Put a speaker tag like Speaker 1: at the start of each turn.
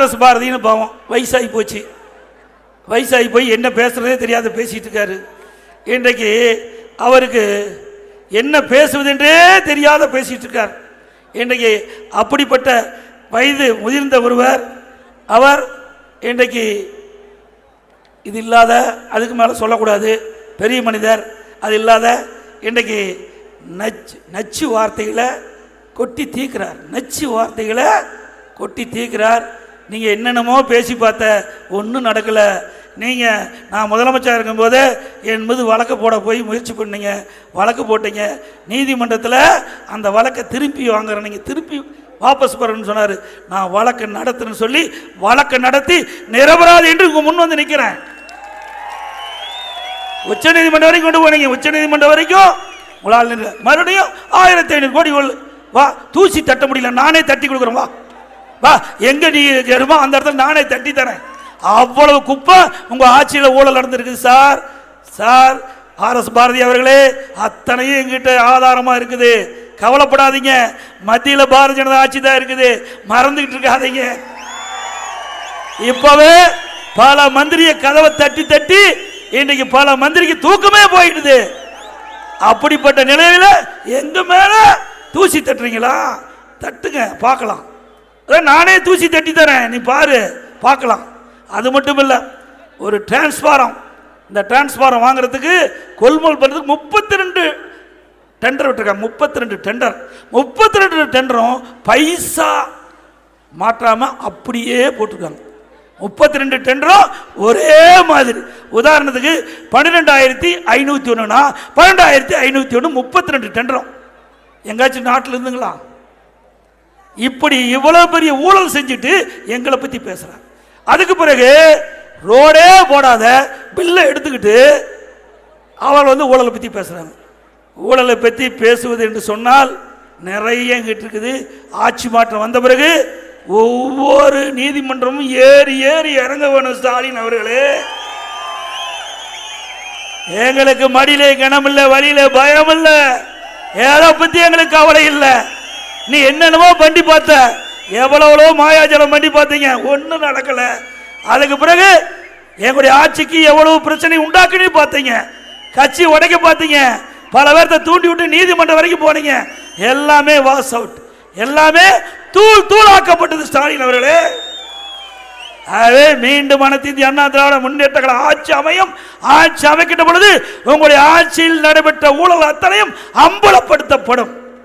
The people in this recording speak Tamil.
Speaker 1: ஆர்எஸ் பாரதின்னு பாவம். வயசாகி போச்சு. வயசாகி போய் என்ன பேசுறதே தெரியாத பேசிகிட்டு இருக்காரு. இன்றைக்கு அவருக்கு என்ன பேசுவதென்றே தெரியாத பேசிகிட்டு இருக்கார். இன்றைக்கு அப்படிப்பட்ட வயது முதிர்ந்த ஒருவர் அவர் இன்றைக்கு இது இல்லாத அதுக்கு மேலே சொல்லக்கூடாது. பெரிய மனிதர் அது இல்லாத இன்றைக்கு நச்சு நச்சு வார்த்தைகளை கொட்டி தீர்க்கிறார் நச்சு வார்த்தைகளை கொட்டி தீர்க்கிறார் நீங்கள் என்னென்னமோ பேசி பார்த்த ஒன்றும் நடக்கலை. நீங்கள் நான் முதலமைச்சர் இருக்கும்போது என் மீது வழக்கு போட போய் முயற்சி பண்ணீங்க. வழக்கு போட்டீங்க. நீதிமன்றத்தில் அந்த வழக்கை திருப்பி வாங்குறேன். நீங்கள் திருப்பி வாபஸ் பெறணும்னு சொன்னார். நான் வழக்கை நடத்துறேன்னு சொல்லி வழக்கை நடத்தி நிரபராது என்று உங்கள் முன் வந்து நிற்கிறேன் உச்ச நீதிமன்றம் வரைக்கும் கொண்டு போனீங்க. உச்ச நீதிமன்றம் வரைக்கும் உங்களால் மறுபடியும் ஆயிரத்தி ஐநூறு கோடி வா தூசி தட்ட முடியல. நானே தட்டி கொடுக்குறேன். வா. வா எங்க நீ எடுமோ அந்த இடத்துல நானே தட்டி தரேன். அவ்வளவு குப்பை உங்க ஆட்சியில் ஊழல் நடந்திருக்குது சார். சார் ஆர்எஸ் பாரதி அவர்களே அத்தனையும் எங்கிட்ட ஆதாரமா இருக்குது. கவலைப்படாதீங்க. மத்தியில் பாரதிய ஜனதா ஆட்சி தான் இருக்குது. மறந்துகிட்டு இருக்காதீங்க. இப்பவே பல மந்திரிய கதவை தட்டி தட்டி இன்னைக்கு பல மந்திரிக்கு தூக்கமே போயிடுது. அப்படிப்பட்ட நிலையில எங்க மேல தூசி தட்டுறீங்களா? தட்டுங்க பார்க்கலாம். நானே தூசி தட்டி தரேன். நீ பாரு பார்க்கலாம். அது மட்டும் இல்லை ஒரு டிரான்ஸ்பாரம். இந்த டிரான்ஸ்பாரம் வாங்குறதுக்கு கொள்முதல் பண்ணுறதுக்கு முப்பத்தி ரெண்டு டெண்டர் விட்டுருக்காங்க. முப்பத்தி ரெண்டு டெண்டர். முப்பத்தி ரெண்டு டெண்டரும் பைசா மாற்றாமல் அப்படியே போட்டிருக்காங்க. முப்பத்தி ரெண்டு டெண்டரும் ஒரே மாதிரி. உதாரணத்துக்கு பன்னிரெண்டாயிரத்தி ஐநூற்றி ஒன்றுனா பன்னெண்டாயிரத்தி ஐநூற்றி ஒன்று முப்பத்தி ரெண்டு டெண்டரும். எங்காச்சும் நாட்டில் இருந்துங்களா? இப்படி இவ்வளவு பெரிய ஊழல் செஞ்சுட்டு எங்களை பற்றி பேசுகிறாங்க அதுக்கு பிறகு ரோடே போடாத பில்லை எடுத்துக்கிட்டு அவள் வந்து ஊழலை பற்றி பேசுகிறாங்க ஊழலை பற்றி பேசுவது என்று சொன்னால் நிறைய எங்கிட்டு இருக்குது. ஆட்சி மாற்றம் வந்த பிறகு ஒவ்வொரு நீதிமன்றமும் ஏறி ஏறி இறங்க வேணும் ஸ்டாலின் அவர்களே. எங்களுக்கு மடியிலே கிணமில்லை வழியில பயம் இல்லை எதை பத்தி எங்களுக்கு கவலை இல்லை. நீ என்னென்னமோ பண்ணி பார்த்த. எவ்வளவோ மாயாஜலம் பண்ணி பார்த்தீங்க. ஒன்றும் நடக்கலை. அதுக்கு பிறகு எங்களுடைய ஆட்சிக்கு எவ்வளவு பிரச்சனை உண்டாக்குன்னு பார்த்தீங்க. கட்சி உடைக்க பார்த்தீங்க. பல பேர்த்த தூண்டி விட்டு நீதிமன்றம் வரைக்கும் போனீங்க. எல்லாமே வாஸ் அவுட். எல்லாமே தூள் தூளாக்கப்பட்டது ஸ்டாலின் அவர்களே. ஆகவே மீண்டும் அனைத்து அண்ணா திராவிட முன்னேற்ற ஆட்சி அமையும். ஆட்சி அமைக்கின்ற பொழுது உங்களுடைய ஆட்சியில் நடைபெற்ற ஊழல் அத்தனையும் அம்பலப்படுத்தப்படும்.